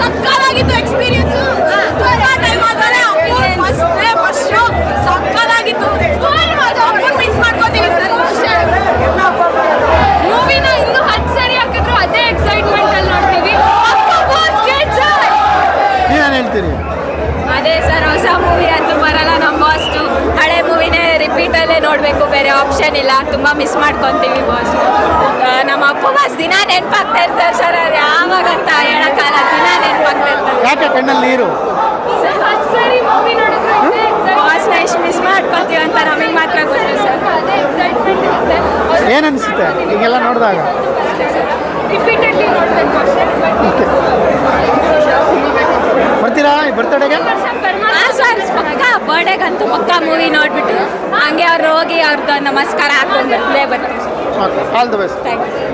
ಸಕ್ಕದಾಗಿತ್ತು experience time ಆದ್ಮೇಲೆ first day first show ಸಕ್ಕದಾಗಿತ್ತು miss ಮಾಡ್ಕೋತೀವಿ ಸರ್. ಮೂವಿನ ಇನ್ನು ಹತ್ತು ಸರಿ ಹಾಕಿದ್ರು ಅದೇ ಎಕ್ಸೈಟ್ಮೆಂಟ್ ಅಲ್ಲಿ ನೋಡ್ತೀವಿ. ನೀವೇನು ಹೇಳ್ತೀರಿ? ಅದೇ ಸರ್ ಹೊಸ ಮೂವಿ ಅಂತೂ ಬರಲ್ಲ. ನಮ್ಮ ಬಾಸ್ಟು ಹಳೆ ಮೂವಿನೇ ರಿಪೀಟಲ್ಲೇ ನೋಡಬೇಕು. ಬೇರೆ ಆಪ್ಷನ್ ಇಲ್ಲ. ತುಂಬ ಮಿಸ್ ಮಾಡ್ಕೊತೀವಿ ಬಾಸ್ ಬಾಸ್ ದಿನ ನೆನಪಾಗ್ತಾ ಇರ್ತಾರೆ ಸರ್ ಅದು ಯಾವಾಗ ಅಂತ ಹೇಳಕ್ಕಾಗಲ್ಲ ದಿನ ನೆನಪಾಗ್ತಾ ಇರ್ತಾರೆ ಯಾಕೆ ಕಣ್ಣಲ್ಲಿ ನೀರು? ಬಾಸ್ನ ಎಷ್ಟು ಮಿಸ್ ಮಾಡ್ಕೊತೀವಿ ಅಂತ ನಮಗೆ ಮಾತ್ರ ಗೊತ್ತು ಸರ್. ಅದೇ ಎಕ್ಸೈಟ್ಮೆಂಟ್ ಇರುತ್ತೆ. ಏನು ಅನಿಸುತ್ತೆ? ಈಗೆಲ್ಲ ನೋಡಿದಾಗ? ರಿಪೀಟೆಡ್ಲಿ ನೋಡಬೇಕು ಅಷ್ಟೇ. ಬರ್ತೀರಾ ಈ ಬರ್ತಡೆಗೆ ಹಾಂ ಸರ್ ಪಕ್ಕ ಬರ್ಡೇಗಂತೂ ಪಕ್ಕ ಮೂವಿ ನೋಡ್ಬಿಟ್ಟು ಹಂಗೆ ಅವ್ರು ಹೋಗಿ ಅವ್ರದ್ದು ನಮಸ್ಕಾರ ಹಾಕೊಂಡು ಬರ್ತೀವಿ. All the best thank you